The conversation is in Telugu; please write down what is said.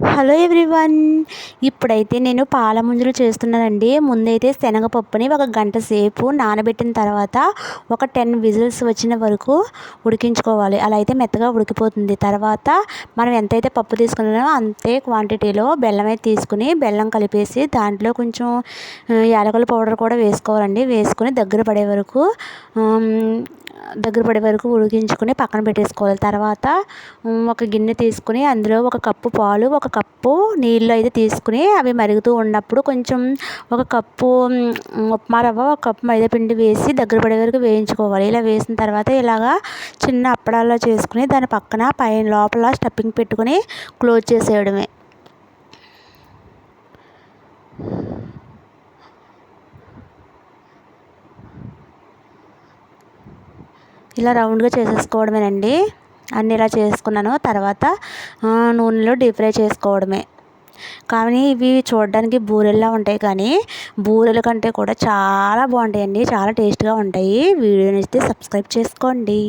Hello everyone. ఇప్పుడైతే నేను పాల ముంజలు చేస్తున్నానండి. ముందైతే శనగపప్పుని ఒక గంట సేపు నానబెట్టిన తర్వాత ఒక టెన్ విజిల్స్ వచ్చిన వరకు ఉడికించుకోవాలి. అలా అయితే మెత్తగా ఉడికిపోతుంది. తర్వాత మనం ఎంతైతే పప్పు తీసుకున్నామో అంతే క్వాంటిటీలో బెల్లం అయితే తీసుకుని బెల్లం కలిపేసి దాంట్లో కొంచెం యాలకుల పౌడర్ కూడా వేసుకోవాలండి. వేసుకొని దగ్గర పడే వరకు దగ్గర పడే వరకు ఉడికించుకుని పక్కన పెట్టేసుకోవాలి. తర్వాత ఒక గిన్నె తీసుకుని అందులో ఒక కప్పు పాలు ఒక కప్పు నీళ్ళు అయితే తీసుకుని అవి మరుగుతూ ఉన్నప్పుడు కొంచెం ఒక కప్పు ఉప్మా రవ్వ ఒక కప్పు మైదాపిండి వేసి దగ్గర పడే వరకు వేయించుకోవాలి. ఇలా వేసిన తర్వాత ఇలాగా చిన్న అప్పడాల్లో చేసుకుని దాని పక్కన పైన లోపల స్టఫింగ్ పెట్టుకుని క్లోజ్ చేసేయడమే. ఇలా రౌండ్గా చేసేసుకోవడమేనండి. అన్నీ ఇలా చేసుకున్నాను. తర్వాత నూనెలో డీప్ ఫ్రై చేసుకోవడమే. కానీ ఇవి చూడడానికి బూరెల్లా ఉంటాయి కానీ బూరెల కంటే కూడా చాలా బాగుంటాయండి. చాలా టేస్ట్గా ఉంటాయి. వీడియో నచ్చితే సబ్స్క్రైబ్ చేసుకోండి.